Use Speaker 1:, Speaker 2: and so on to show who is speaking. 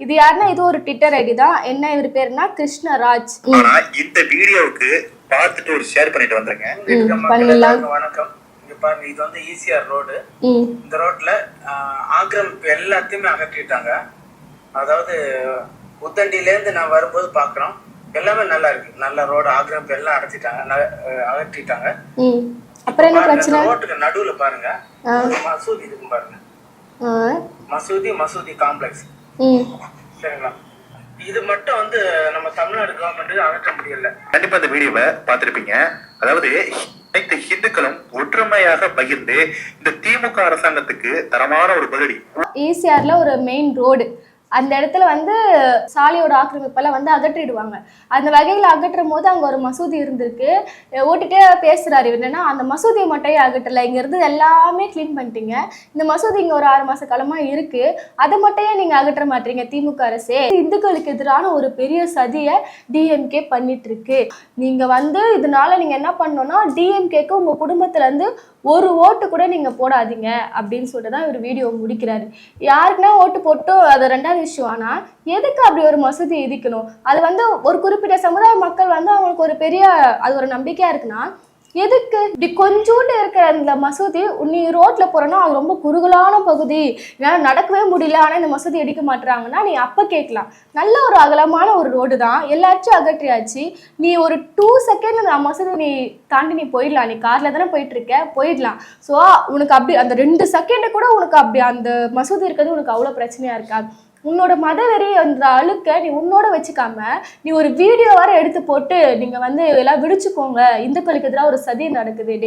Speaker 1: இது யாருன்னா இது ஒரு ட்விட்டர் ஐடி தான். என்ன இவர் பேருனா கிருஷ்ணராஜ்.
Speaker 2: ஆனா இந்த வீடியோவுக்கு பார்த்துட்டு ஒரு ஷேர் பண்ணிட்டு வந்துருங்க.
Speaker 1: பண்ணலாம்
Speaker 3: வணக்கம். இங்க பாருங்க இது வந்து ஈசிஆர் ரோடு
Speaker 1: ம்.
Speaker 3: இந்த ரோட்ல ஆக்கிரமிப்பு எல்லாத்தையுமே அகற்றிட்டாங்க. அதாவது உத்தண்டில இருந்து நான் வரும்போது பாக்குறோம். எல்லாமே நல்லா இருக்கு. நல்ல ரோடு ஆக்கிரமிப்பு எல்லாம் அடைச்சிட்டாங்க அகற்றிட்டாங்க.
Speaker 1: அப்புறம் என்ன பிரச்சனை?
Speaker 3: ரோட்டுக்கு நடுவுல பாருங்க. மசூதி இருக்கு பாருங்க. மசூதி மசூதி காம்ப்ளெக்ஸ் சரிங்களா? இது மட்டும் வந்து நம்ம தமிழ்நாடு கவர்மெண்ட் அகற்ற முடியல.
Speaker 2: கண்டிப்பா இந்த வீடியோவை பார்த்திருப்பீங்க. அதாவது அனைத்து ஹிந்துக்களும் ஒற்றுமையாக பகிர்ந்து இந்த திமுக அரசாங்கத்துக்கு தரமான ஒரு பதிலடி.
Speaker 1: ஈசிஆர்ல ஒரு மெயின் ரோடு அந்த இடத்துல வந்து சாலையோட ஆக்கிரமிப்பெல்லாம் வந்து அகற்றிடுவாங்க. அந்த வகையில் அகற்றும் போது அங்கே ஒரு மசூதி இருந்திருக்கு. ஓட்டிகிட்டே பேசுகிறாரு என்னென்னா அந்த மசூதியை மட்டும் அகற்றலை? இங்கேருந்து இருந்து எல்லாமே க்ளீன் பண்ணிட்டீங்க. இந்த மசூதி இங்கே ஒரு ஆறு மாத காலமாக இருக்குது அதை மட்டும் நீங்கள் அகற்ற மாட்டீங்க திமுக அரசே? இந்துக்களுக்கு எதிரான ஒரு பெரிய சதியை டிஎம்கே பண்ணிகிட்ருக்கு நீங்கள் வந்து இதனால நீங்கள் என்ன பண்ணணும்னா டிஎம்கேக்கு உங்கள் குடும்பத்துலேருந்து ஒரு ஓட்டு கூட நீங்கள் போடாதீங்க அப்படின்னு சொல்லிட்டு தான் இவர் வீடியோ முடிக்கிறாரு. யாருக்குன்னா ஓட்டு போட்டு அதை ரெண்டாவது இஷ்யூ ஆனால் எதுக்கு அப்படி ஒரு மசூதி இடிக்கணும் அது வந்து ஒரு குறிப்பிட்ட சமுதாய மக்கள் வந்து அவங்களுக்கு ஒரு பெரிய அது ஒரு நம்பிக்கையாக இருக்குன்னா எதுக்கு இப்படி கொஞ்சோண்டு இருக்கிற அந்த மசூதி நீ ரோட்ல போறேன்னா அது ரொம்ப குறுகலான பகுதி. என்னால் நடக்கவே முடியல ஆனால் இந்த மசூதி எடுக்க மாட்டுறாங்கன்னா நீ அப்போ கேட்கலாம். நல்ல ஒரு அகலமான ஒரு ரோடு தான். எல்லாச்சும் அகற்றியாச்சு. நீ ஒரு டூ செகண்ட் அந்த மசூதி நீ தாண்டி நீ போயிடலாம். நீ கார்ல தானே போயிட்டு இருக்க போயிடலாம். ஸோ உனக்கு அப்படி அந்த ரெண்டு செகண்டு கூட உனக்கு அப்படி அந்த மசூதி இருக்கிறது உனக்கு அவ்வளோ பிரச்சனையா இருக்காது. உன்னோட மதவெறி அந்த அழுக்க நீ உன்னோட வச்சுக்காம நீ ஒரு வீடியோ வர எடுத்து போட்டு நீங்க வந்து எல்லாம் விடிச்சுக்கோங்க. இந்துக்களுக்கு எதிராக ஒரு சதி நடக்குது.